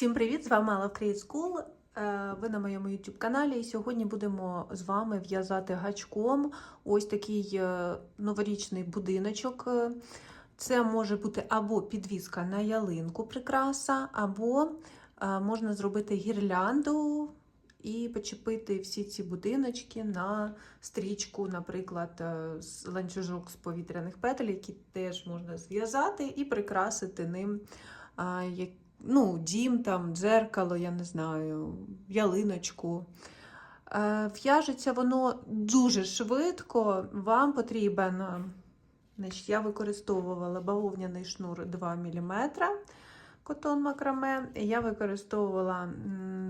Всім привіт! З вами Love Create School. Е, Ви на моєму YouTube каналі. І сьогодні будемо з вами в'язати гачком ось такий е, новорічний будиночок. Е, Це може бути або підвіска на ялинку прикраса, або можна зробити гірлянду і почепити всі ці будиночки на стрічку, наприклад, з ланцюжок з повітряних петель, які теж можна зв'язати і прикрасити ним. Ну, дім, там, дзеркало, я не знаю, ялиночку. Е, В'яжеться воно дуже швидко. Вам потрібен, е, значить, я використовувала бавовняний шнур 2 мм котон макраме. Я використовувала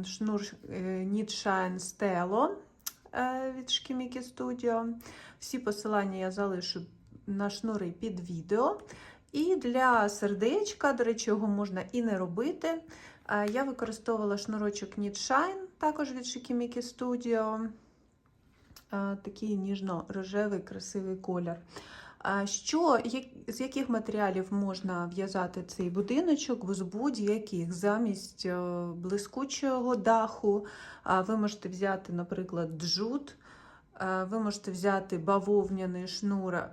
шнур е, Knit Shine Stelo е, від Шкімікі Studio. Всі посилання я залишу на шнури під відео. І для сердечка, до речі, його можна і не робити. Е, Я використовувала шнурочок Shine, також від Shikimiki Studio. Е, Такий ніжно-рожевий красивий колір. Що, як- з яких матеріалів можна в'язати цей будиночок? З будь-яких замість е, блискучого даху. Ви можете взяти, наприклад, джут, е, ви можете взяти бавовняний шнур, е,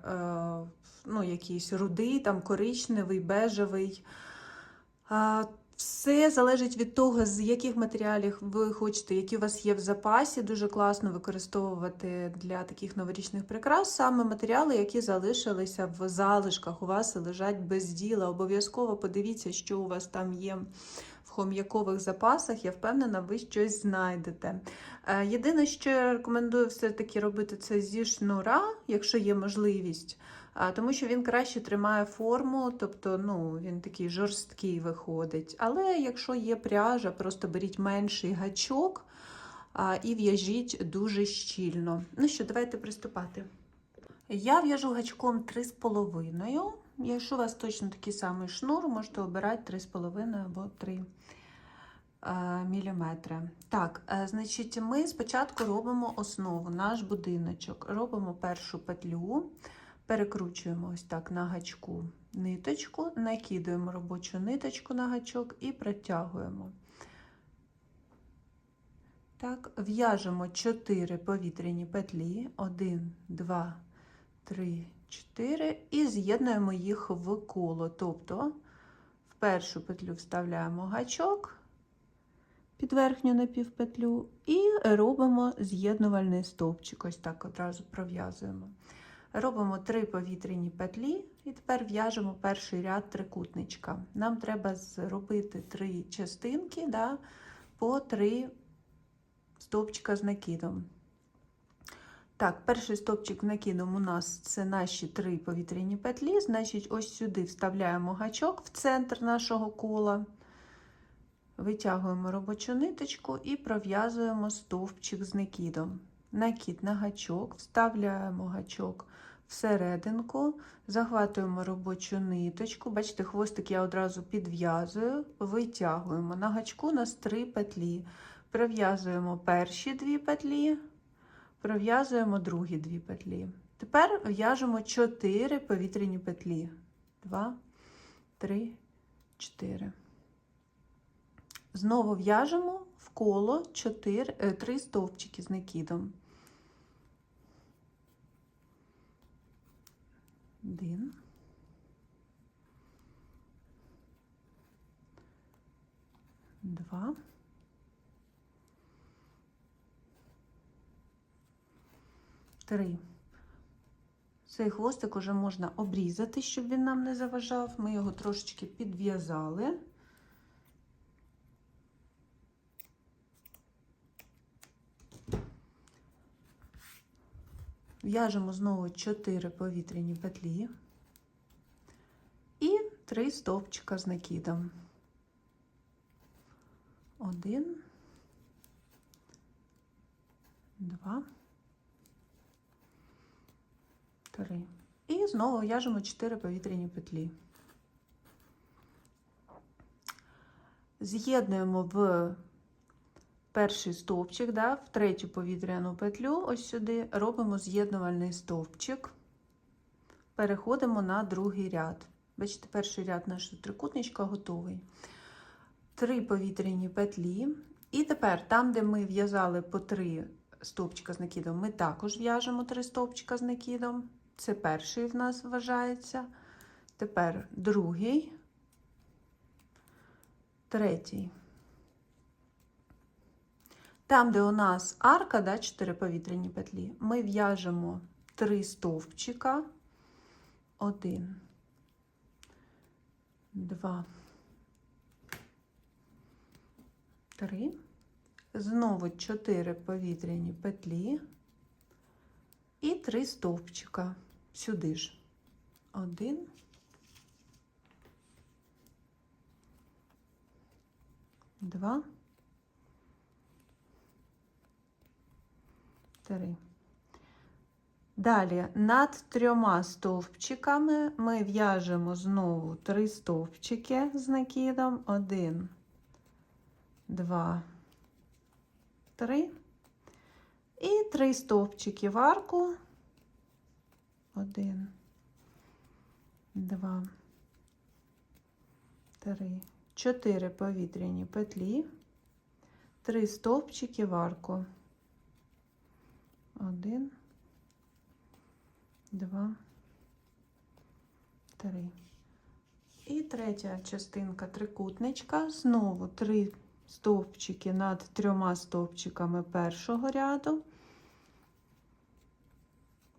ну, якийсь рудий, там коричневий, бежевий. Все залежить від того, з яких матеріалів ви хочете, які у вас є в запасі. Дуже класно використовувати для таких новорічних прикрас саме матеріали, які залишилися в залишках. У вас лежать без діла. Обов'язково подивіться, що у вас там є хом'якових запасах. Я впевнена, ви щось знайдете. Е, Єдине, що я рекомендую все-таки робити це зі шнура, якщо є можливість. Тому що він краще тримає форму, тобто ну, він такий жорсткий виходить. Але якщо є пряжа, просто беріть менший гачок і в'яжіть дуже щільно. Ну що, давайте приступати. Я в'яжу гачком 3,5. Якщо у вас точно такий самий шнур, можете обирати 3,5 або 3 міліметри. Так, е, значить, ми спочатку робимо основу, наш будиночок. Робимо першу петлю. Перекручуємо ось так на гачку ниточку, накидуємо робочу ниточку на гачок і протягуємо. Так, в'яжемо 4 повітряні петлі, 1, 2, 3, 4 і з'єднуємо їх в коло. Тобто в першу петлю вставляємо гачок під верхню напівпетлю і робимо з'єднувальний стовпчик. Ось так одразу пров'язуємо. Робимо три повітряні петлі і тепер в'яжемо перший ряд трикутничка. Нам треба зробити три частинки да, по три стовпчика з накидом. Так, перший стовпчик накидом у нас це наші три повітряні петлі. Значить, ось сюди вставляємо гачок в центр нашого кола, витягуємо робочу ниточку і пров'язуємо стовпчик з накидом. Накид на гачок, вставляємо гачок всерединку, захватуємо робочу ниточку. Бачите, хвостик я одразу підв'язую, витягуємо. На гачку у нас три петлі. Пров'язуємо перші дві петлі, пров'язуємо другі дві петлі. Тепер в'яжемо 4 повітряні петлі. 2, 3, 4. Знову в'яжемо в коло 4, 3 стовпчики з накидом. Один. Два. Три. Цей хвостик уже можна обрізати, щоб він нам не заважав. Ми його трошечки підв'язали. В'яжемо знову 4 повітряні петлі і 3 стовпчика з накидом. Один, два, три. І знову в'яжемо 4 повітряні петлі. З'єднуємо в перший стовпчик, да, в третю повітряну петлю, ось сюди, робимо з'єднувальний стовпчик, переходимо на другий ряд. Бачите, перший ряд нашого трикутничка готовий. три повітряні петлі. І тепер там, де ми в'язали по три стовпчика з накидом, ми також в'яжемо три стовпчика з накидом. Це перший в нас вважається. Тепер другий, третій. Там, де у нас арка, да, 4 повітряні петлі, ми в'яжемо 3 стовпчика. 1, 2, 3. Знову 4 повітряні петлі і 3 стовпчика. Сюди ж. 1, Два. Три. Далі над трьома стовпчиками ми в'яжемо знову три стовпчики з накидом. Один, два, три. І три стовпчики в арку. Один, два, три. Чотири повітряні петлі, три стовпчики в арку. Один, два, три. І третя частинка трикутничка. Знову три стовпчики над трьома стовпчиками першого ряду.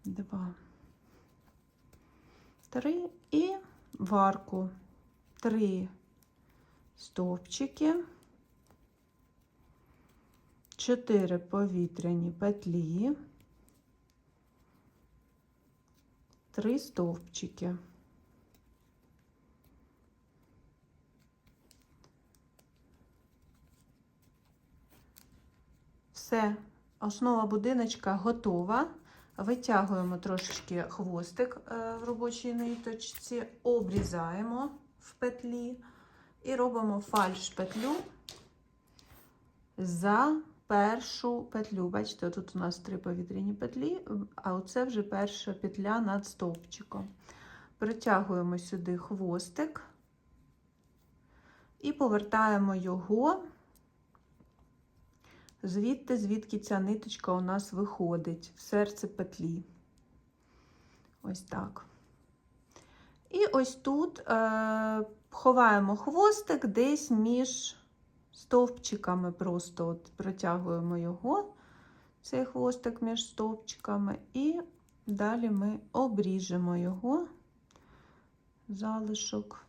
Два, три і в арку три стовпчики, чотири повітряні петлі, три стовпчики. Все, основа будиночка готова. Витягуємо трошечки хвостик е, в робочій ниточці, обрізаємо в петлі і робимо фальш петлю за першу петлю. Бачите, тут у нас три повітряні петлі, а оце вже перша петля над стовпчиком. Притягуємо сюди хвостик і повертаємо його звідти, звідки ця ниточка у нас виходить в серце петлі. Ось так. І ось тут е, ховаємо хвостик десь між стовпчиками, просто от протягуємо його, цей хвостик між стовпчиками, і далі ми обріжемо його залишок.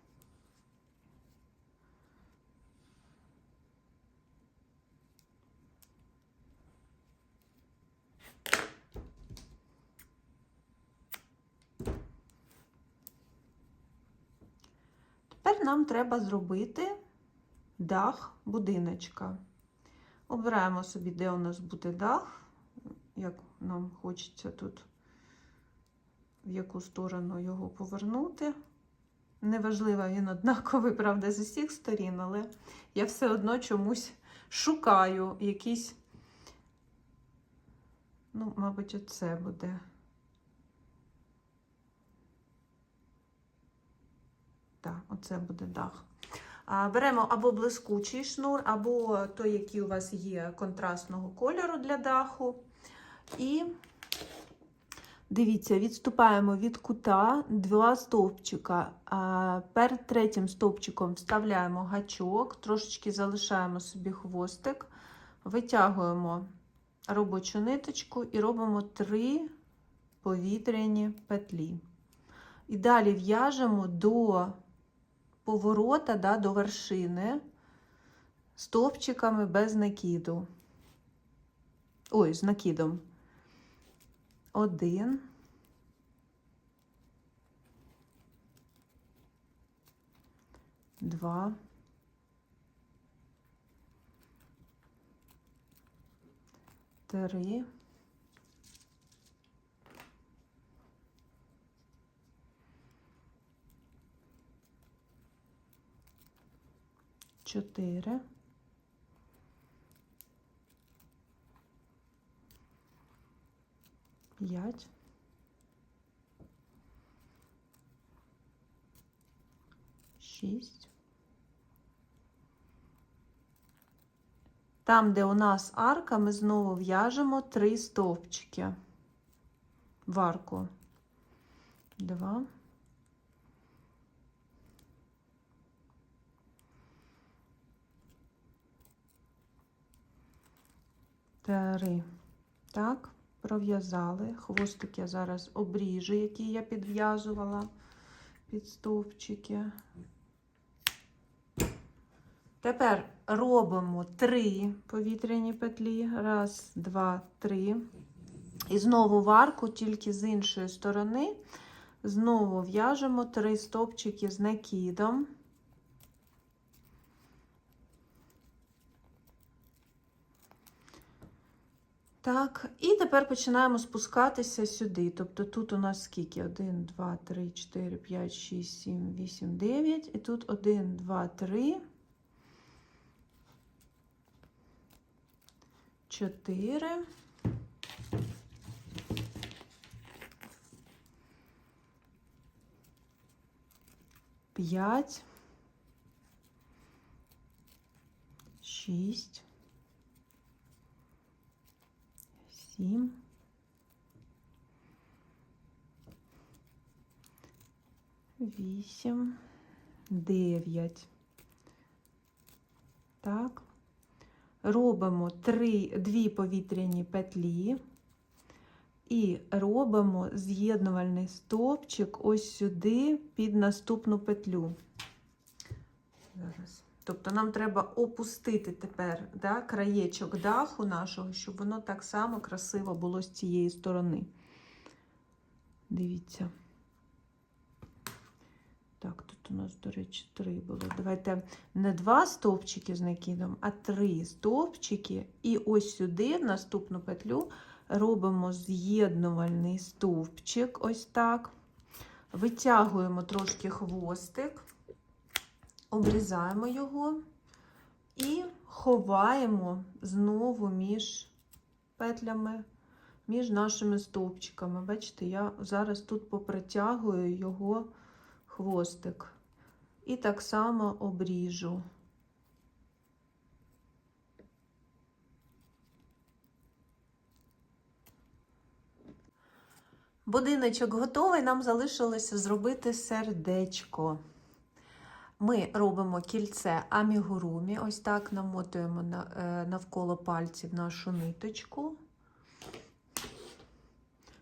Тепер нам треба зробити дах будиночка. Обираємо собі, де у нас буде дах, як нам хочеться тут, в яку сторону його повернути. Неважливо, він однаковий, правда, з усіх сторін, але я все одно чомусь шукаю якісь, ну, мабуть, оце буде. Так, оце буде дах. Беремо або блискучий шнур, або той, який у вас є контрастного кольору для даху. І дивіться, відступаємо від кута два стовпчика. Перед третім стовпчиком вставляємо гачок, трошечки залишаємо собі хвостик, витягуємо робочу ниточку і робимо три повітряні петлі. І далі в'яжемо до поворота да, до вершини стовпчиками без накиду. Ой, з накидом. Один. Два. Три. Чотири. П'ять. Шість. Там, де у нас арка, ми знову в'яжемо три стовпчики в арку. Два. Три. Так, пров'язали. Хвостик я зараз обріжу, який я підв'язувала під стовпчики. Тепер робимо три повітряні петлі. Раз, два, три. І знову в арку, тільки з іншої сторони. Знову в'яжемо три стовпчики з накидом. Так, і тепер починаємо спускатися сюди. Тобто тут у нас скільки? 1, 2, 3, 4, 5, 6, 7, 8, 9. І тут 1, 2, 3. 4. П'ять. Шість. Сім. Вісім. Дев'ять. Так. Робимо три, дві повітряні петлі і робимо з'єднувальний стовпчик ось сюди під наступну петлю. Зараз. Тобто нам треба опустити тепер да, краєчок даху нашого, щоб воно так само красиво було з цієї сторони. Дивіться. Так, тут у нас, до речі, три було. Давайте не два стовпчики з накидом, а три стовпчики. І ось сюди, в наступну петлю, робимо з'єднувальний стовпчик, ось так. Витягуємо трошки хвостик, обрізаємо його і ховаємо знову між петлями, між нашими стовпчиками. Бачите, я зараз тут попритягую його хвостик. І так само обріжу. Будиночок готовий, нам залишилося зробити сердечко. Ми робимо кільце амігурумі, ось так намотуємо навколо пальців нашу ниточку.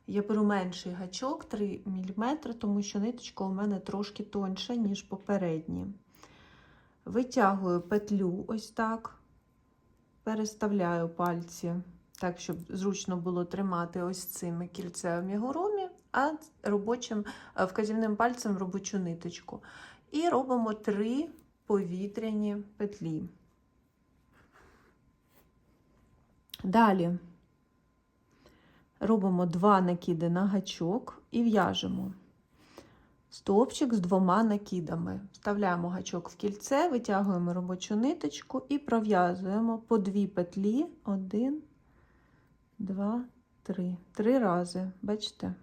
Я беру менший гачок 3 мм, тому що ниточка у мене трошки тоньша, ніж попередні. Витягую петлю ось так, переставляю пальці, так, щоб зручно було тримати ось цими кільцем мігурумі, а робочим, вказівним пальцем робочу ниточку. І робимо 3 повітряні петлі. Далі робимо два накиди на гачок і в'яжемо стовпчик з двома накидами. Вставляємо гачок в кільце, витягуємо робочу ниточку і пров'язуємо по дві петлі. Один, два, три. Три рази. Бачите?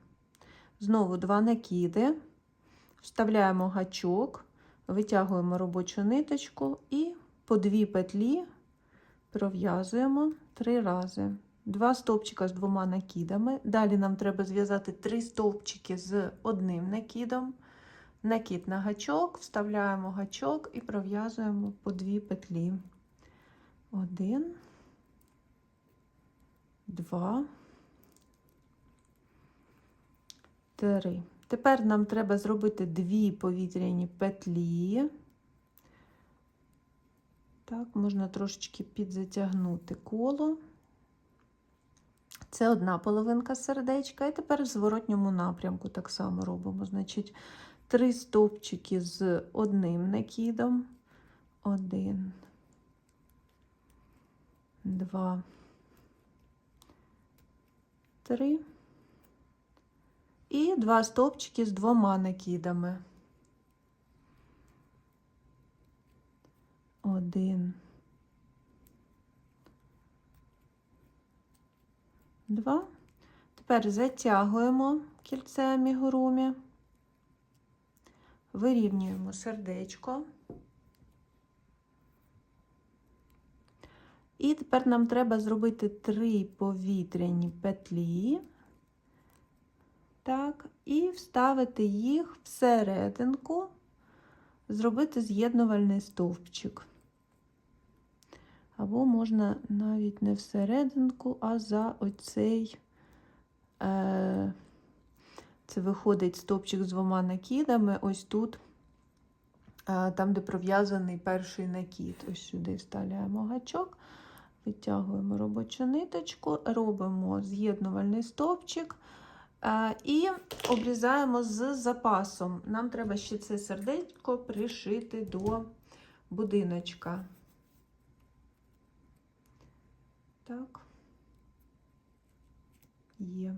Знову два накиди. Вставляємо гачок, витягуємо робочу ниточку і по дві петлі пров'язуємо три рази. Два стовпчика з двома накидами. Далі нам треба зв'язати три стовпчики з одним накидом. Накид на гачок, вставляємо гачок і пров'язуємо по дві петлі. Один, два, три. Тепер нам треба зробити дві повітряні петлі. Так, можна трошечки підзатягнути коло. Це одна половинка сердечка, і тепер в зворотньому напрямку так само робимо. Значить, три стовпчики з одним накидом. Один, два, три. І два стовпчики з двома накидами. Один. Два. Тепер затягуємо кільце амігурумі, вирівнюємо сердечко І тепер нам треба зробити три повітряні петлі. Так, і вставити їх всерединку, зробити з'єднувальний стовпчик. Або можна навіть не всерединку, а за оцей, е, це виходить стовпчик з двома накидами, ось тут, е, там, де пров'язаний перший накид. Ось сюди вставляємо гачок, витягуємо робочу ниточку, робимо з'єднувальний стовпчик. І обрізаємо з запасом. Нам треба ще це сердечко пришити до будиночка. Так. Є.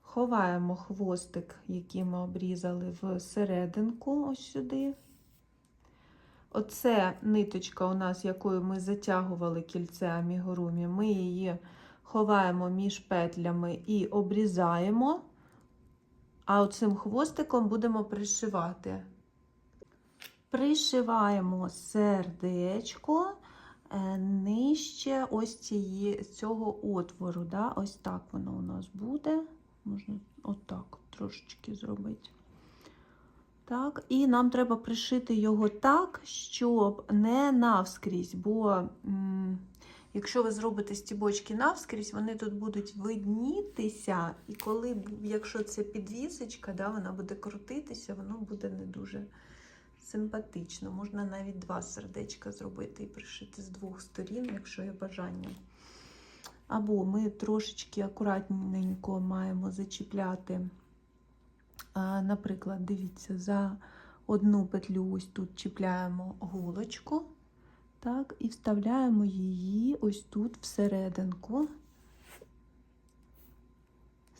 Ховаємо хвостик, який ми обрізали в серединку, ось сюди. Оце ниточка у нас, якою ми затягували кільце амігурумі, ми її ховаємо між петлями і обрізаємо, а оцим хвостиком будемо пришивати. Пришиваємо сердечко е, нижче ось цієї, цього отвору. Да? Ось так воно у нас буде. Можна отак трошечки зробити. Так, і нам треба пришити його так, щоб не навскрізь, бо якщо ви зробите стібочки навскрізь, вони тут будуть виднітися, і коли, якщо це підвісочка, да, вона буде крутитися, воно буде не дуже симпатично. Можна навіть два сердечка зробити і пришити з двох сторін, якщо є бажання. Або ми трошечки акуратненько маємо зачіпляти. Наприклад, дивіться, за одну петлю ось тут чіпляємо голочку, так, і вставляємо її ось тут всерединку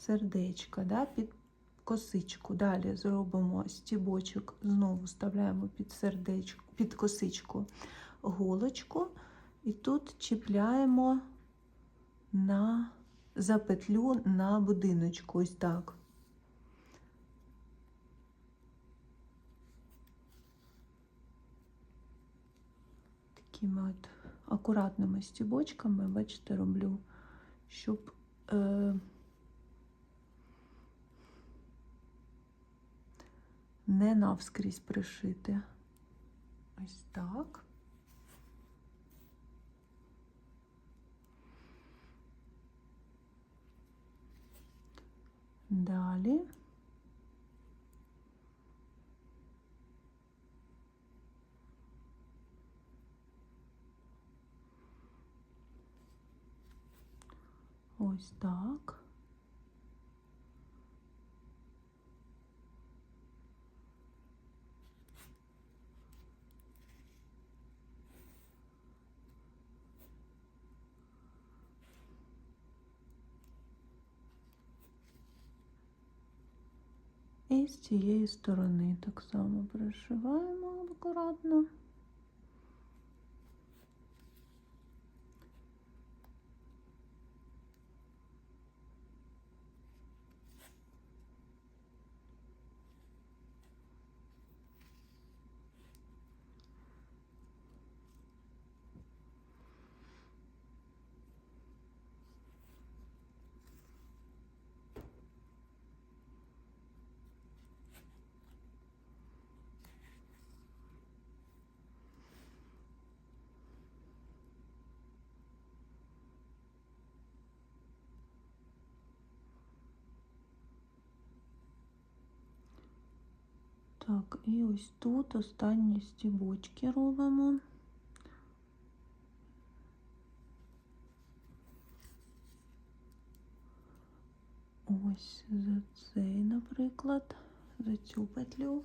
сердечка, да, під косичку. Далі зробимо стібочок, знову вставляємо під сердечко, під косичку голочку, і тут чіпляємо на, за петлю на будиночку, ось так. Такими от акуратними стібочками, бачите, роблю, щоб е, не навскрізь пришити. Ось так. Далі. Ось так. І з цієї сторони так само пришиваємо акуратно. Так, і ось тут останні стібочки робимо. Ось за цей, наприклад, за цю петлю.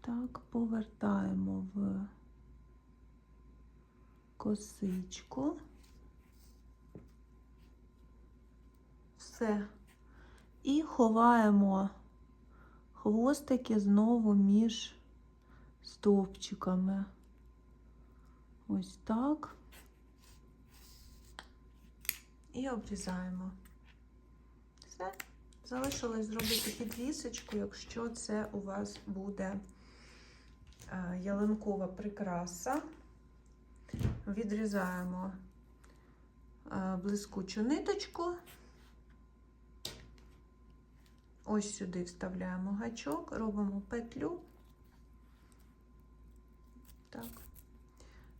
Так, повертаємо в косичку. Все. І ховаємо хвостики знову між стовпчиками. Ось так. І обрізаємо. Все. Залишилось зробити підвісочку, якщо це у вас буде е, ялинкова прикраса. Відрізаємо е, блискучу ниточку. Ось сюди вставляємо гачок, робимо петлю. Так.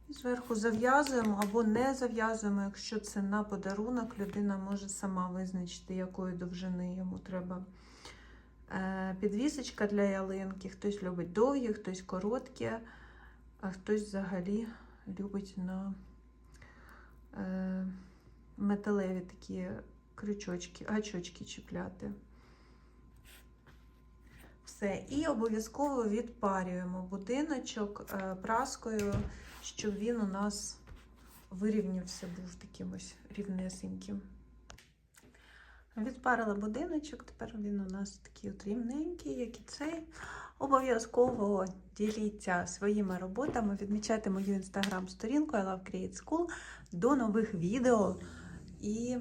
І зверху зав'язуємо або не зав'язуємо, якщо це на подарунок, людина може сама визначити, якої довжини йому треба. Е, Підвісочка для ялинки. Хтось любить довгі, хтось короткі, а хтось взагалі любить на е, металеві такі крючочки, гачочки чіпляти. Все. І обов'язково відпарюємо будиночок е, праскою, щоб він у нас вирівнявся, був таким ось рівнесеньким. Відпарила будиночок, тепер він у нас такий от рівненький, як і цей. Обов'язково діліться своїми роботами, відмічайте мою інстаграм-сторінку I Love Create School. До нових відео і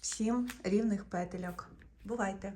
всім рівних петельок. Бувайте!